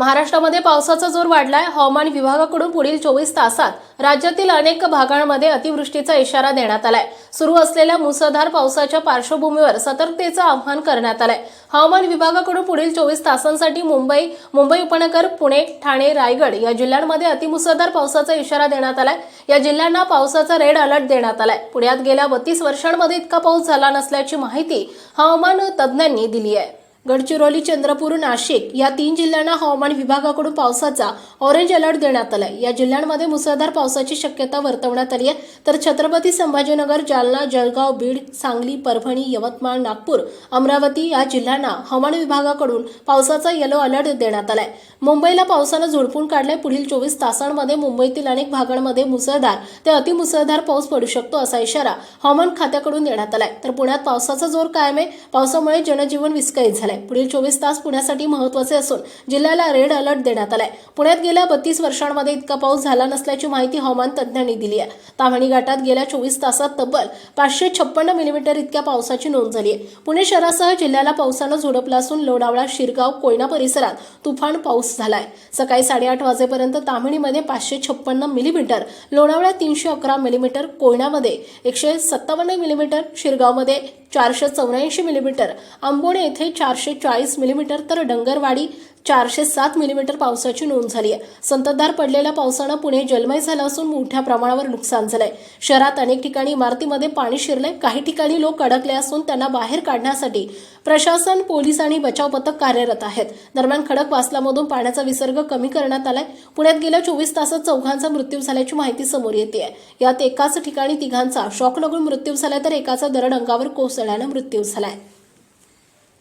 महाराष्ट्रामध्ये पावसाचा जोर वाढलाय. हवामान विभागाकडून पुढील चोवीस तासात राज्यातील अनेक भागांमध्ये अतिवृष्टीचा इशारा देण्यात आलाय. सुरू असलेल्या मुसळधार पावसाच्या पार्श्वभूमीवर सतर्कतेचं आवाहन करण्यात आलंय. हवामान विभागाकडून पुढील चोवीस तासांसाठी मुंबई मुंबई उपनगर पुणे ठाणे रायगड या जिल्ह्यांमध्ये अतिमुसळधार पावसाचा इशारा देण्यात आलाय. या जिल्ह्यांना पावसाचा रेड अलर्ट देण्यात आलाय. पुण्यात गेल्या बत्तीस वर्षांमध्ये इतका पाऊस झाला नसल्याची माहिती हवामान तज्ज्ञांनी दिली आहे. गडचिरोली चंद्रपूर नाशिक या तीन जिल्ह्यांना हवामान विभागाकडून पावसाचा ऑरेंज अलर्ट देण्यात आलाय. या जिल्ह्यांमध्ये मुसळधार पावसाची शक्यता वर्तवण्यात आली आहे. तर छत्रपती संभाजीनगर जालना जळगाव बीड सांगली परभणी यवतमाळ नागपूर अमरावती या जिल्ह्यांना हवामान विभागाकडून पावसाचा येलो अलर्ट देण्यात आलाय. मुंबईला पावसानं झोडपून काढलाय. पुढील चोवीस तासांमध्ये मुंबईतील अनेक भागांमध्ये मुसळधार ते अतिमुसळधार पाऊस पडू शकतो असा इशारा हवामान खात्याकडून देण्यात आलाय. तर पुण्यात पावसाचा जोर कायम आहे. पावसामुळे जनजीवन विस्कळीत झालं झालंय पुढील चोवीस तास पुण्यासाठी महत्त्वाचे असून जिल्ह्याला रेड अलर्ट देण्यात आलाय. पुण्यात गेल्या बत्तीस वर्षांमध्ये इतका पाऊस झाला नसल्याची माहिती हवामान तज्ज्ञांनी दिली आहे. ताम्हाणी घाटात गेल्या चोवीस तासात तब्बल पाचशे छप्पन्न मिलीमीटर इतक्या पावसाची नोंद झाली आहे. पुणे शहरासह जिल्ह्याला पावसानं झोडपलं असून लोणावळा शिरगाव कोयना परिसरात तुफान पाऊस झालाय. सकाळी साडेआठ वाजेपर्यंत ताम्हिणीमध्ये पाचशे छप्पन्न मिलीमीटर लोणावळ्यात तीनशे अकरा मिलीमीटर कोयनामध्ये एकशे सत्तावन्न मिलीमीटर शिरगावमध्ये चारशे चौऱ्याऐंशी मिलीमीटर आंबोणे येथे चारशे चाळीस मिलीमीटर तर डंगरवाडी चारशे सात मिलीमीटर पावसाची नोंद झाली आहे संततधार पडलेल्या पावसानं पुणे जलमय झालं असून मोठ्या प्रमाणावर नुकसान झालंय. शहरात अनेक ठिकाणी इमारतीमध्ये पाणी शिरलंय. काही ठिकाणी लोक अडकले असून त्यांना बाहेर काढण्यासाठी प्रशासन पोलीस आणि बचाव पथक कार्यरत आहेत. दरम्यान खडक वासलामधून पाण्याचा विसर्ग कमी करण्यात आलाय. पुण्यात गेल्या चोवीस तासात चौघांचा मृत्यू झाल्याची माहिती समोर येते आहे यात एकाच ठिकाणी तिघांचा शॉक लागून मृत्यू झालाय तर एकाचा दरड अंगावर कोसळल्यानं मृत्यू झालाय.